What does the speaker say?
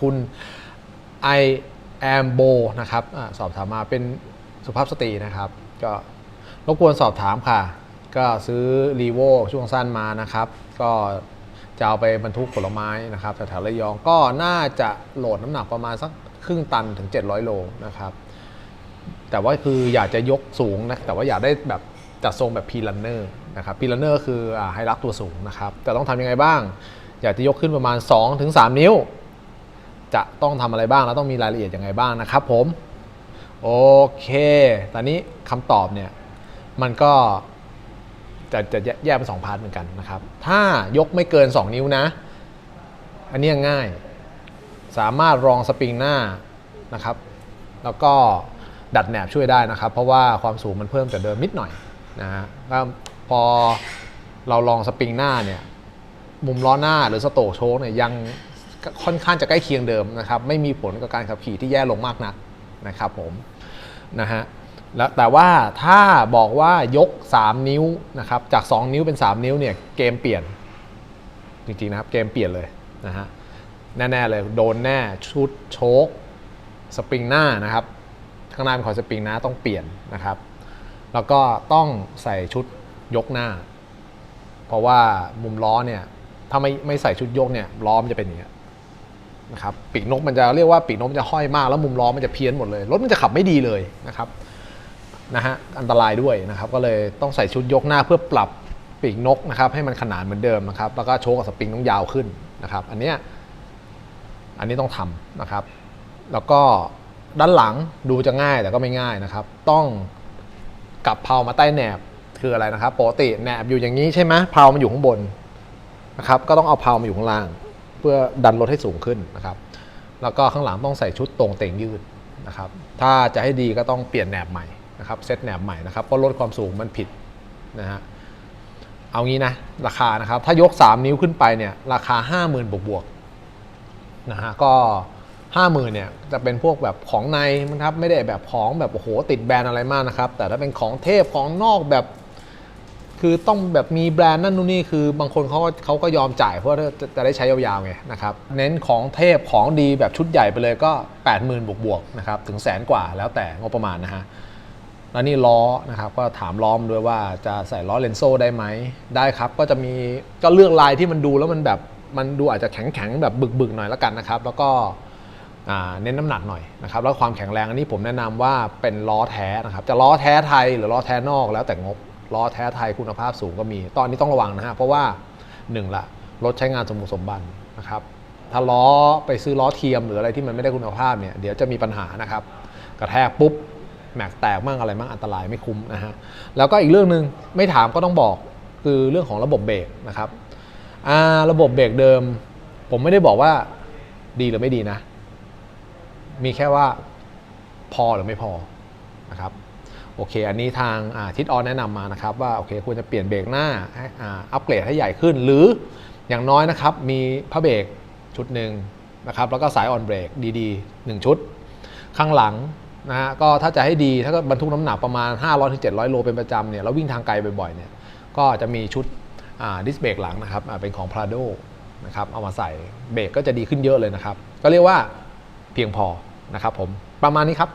คุณ I am Bo นะครับอสอบถามมาเป็นสุภาพสตรีนะครับ ก็รบกวนสอบถามค่ะ ก็ซื้อรีโวช่วงสั้นมานะครับ ก็จะเอาไปบรรทุกผลไม้นะครับแถวๆระยองก็น่าจะโหลดน้ำหนักประมาณสักครึ่งตันถึง 700 โลนะครับ แต่ว่าคืออยากจะยกสูงนะแต่ว่าอยากได้แบบจัดทรงแบบพีลันเนอร์นะครับพีลันเนอร์คืออ่าให้รักตัวสูงนะครับ แต่ต้องทำยังไงบ้าง อยากจะยกขึ้นประมาณ 2-3 นิ้ว จะต้องทำอะไรบ้างแล้วต้องมีรายละเอียดยังไงบ้างนะครับผม โอเค ตอนนี้คำตอบเนี่ยมันก็จะจะแยกเป็นสองพาร์ทเหมือนกันนะครับ ถ้ายกไม่เกิน 2 นิ้วนะ อันนี้ง่าย สามารถรองสปริงหน้านะครับ แล้วก็ดัดแหนบช่วยได้นะครับ เพราะว่าความสูงมันเพิ่มจากเดิมนิดหน่อยนะฮะก็พอเราลองสปริงหน้าเนี่ย มุมล้อหน้าหรือสโตกโชคเนี่ยยัง ค่อนข้างจะใกล้เคียงเดิมนะครับไม่มีผลกับการขับขี่ที่แย่ลงมากนักนะครับผมนะฮะแล้วแต่ว่าถ้าบอกว่ายก 3 นิ้วนะครับจาก 2 นิ้วเป็น 3 นิ้วเนี่ยเกมเปลี่ยนจริงๆนะครับเกมเปลี่ยนเลยนะฮะแน่ๆเลยโดนแน่ชุดโชคสปริงหน้านะครับข้างหน้าเป็นคอยสปริงหน้าต้องเปลี่ยนนะครับ แล้วก็ต้องใส่ชุดยกหน้า เพราะว่ามุมล้อเนี่ยถ้าไม่ไม่ใส่ชุดยกเนี่ยล้อมจะเป็นอย่างเงี้ย นะครับปีกนกมันจะเรียกว่าปีกนกมันจะห้อยมากแล้วมุมล้อมันจะเพี้ยนหมดเลย รถมันจะขับไม่ดีเลยนะครับนะฮะอันตรายด้วยนะครับก็เลยต้องใส่ชุดยกหน้าเพื่อปรับปีกนกนะครับให้มันขนานเหมือนเดิมนะครับแล้วก็โชว์กับสปริงต้องยาวขึ้นนะครับอันเนี้ยอันนี้ต้องทำนะครับ แล้วก็ด้านหลังดูจะง่ายแต่ก็ไม่ง่ายนะครับ ต้องกลับเพลามาใต้แหนบคืออะไรนะครับปกติแหนบอยู่อย่างนี้ใช่ไหมเพลามันอยู่ข้างบนนะครับก็ต้องเอาเพลามาอยู่ข้างล่าง เพื่อดันรถให้สูงขึ้นนะครับ แล้วก็ข้างหลังต้องใส่ชุดตรงเต่งยืดนะครับ ถ้าจะให้ดีก็ต้องเปลี่ยนแหนบใหม่นะครับเซตแหนบใหม่นะครับเพราะลดความสูงมันผิดนะฮะเอางี้นะราคานะครับถ้ายก 3 นิ้วขึ้นไปเนี่ยราคา 50,000 บวกบวกนะฮะก็ห้าหมื่นเนี่ยจะเป็นพวกแบบของในนะครับไม่ได้แบบของแบบโอ้โหติดแบรนด์อะไรมากนะครับ แต่ถ้าเป็นของเทพของนอกแบบ คือต้องแบบมีแบรนด์นั่นนู่นนี่คือบางคนเขาก็เขาก็ยอมจ่ายเพราะว่าจะจะได้ใช้ยาวๆไงนะครับเน้นของเทพของดีแบบชุดใหญ่ไปเลยก็ 80,000บวกบวกๆนะครับถึงแสนกว่าแล้วแต่งบประมาณนะฮะแล้วนี่ล้อนะครับก็ถามล้อมด้วยว่าจะใส่ล้อเลนโซ่ได้ไหมได้ครับ ก็จะมีก็เลือกลายที่มันดูแล้วมันแบบมันดูอาจจะแข็งๆแบบบึกๆหน่อยแล้วกันนะครับ แล้วก็เน้นน้ำหนักหน่อยนะครับแล้วความแข็งแรงอันนี้ผมแนะนำว่าเป็นล้อแท้นะครับจะล้อแท้ไทยหรือล้อแท้นอกแล้วแต่งบ ล้อแท้ไทยคุณภาพสูงก็มี ตอนนี้ต้องระวังนะฮะ เพราะว่าหนึ่งละรถใช้งานสมบูรณ์สมบันนะครับ ถ้าล้อไปซื้อล้อเทียมหรืออะไรที่มันไม่ได้คุณภาพเนี่ยเดี๋ยวจะมีปัญหานะครับ กระแทกปุ๊บแม็กแตกมั่งอะไรมั่งอันตรายไม่คุ้มนะฮะ แล้วก็อีกเรื่องหนึ่งไม่ถามก็ต้องบอกคือเรื่องของระบบเบรกนะครับอ่าระบบเบรกเดิม ผมไม่ได้บอกว่าดีหรือไม่ดีนะ มีแค่ว่าพอหรือไม่พอนะครับ โอเค อันนี้ทางทิศออนแนะนำมานะครับว่าโอเคควรจะเปลี่ยนเบรกหน้าอัปเกรดให้ใหญ่ขึ้น หรืออย่างน้อยนะครับมีพระเบรกชุดหนึ่งนะครับแล้วก็สายออนเบรกดีๆหนึ่งชุด ข้างหลังนะฮะก็ถ้าจะให้ดีถ้าก็บรรทุกน้ำหนักประมาณ 500-700 โลเป็นประจำเนี่ยแล้ววิ่งทางไกลบ่อยๆเนี่ยก็จะมีชุดดิสเบรกหลังนะครับเป็นของ Prado นะครับเอามาใส่เบรกก็จะดีขึ้นเยอะเลยนะครับ ก็เรียกว่าเพียงพอนะครับผมประมาณนี้ครับ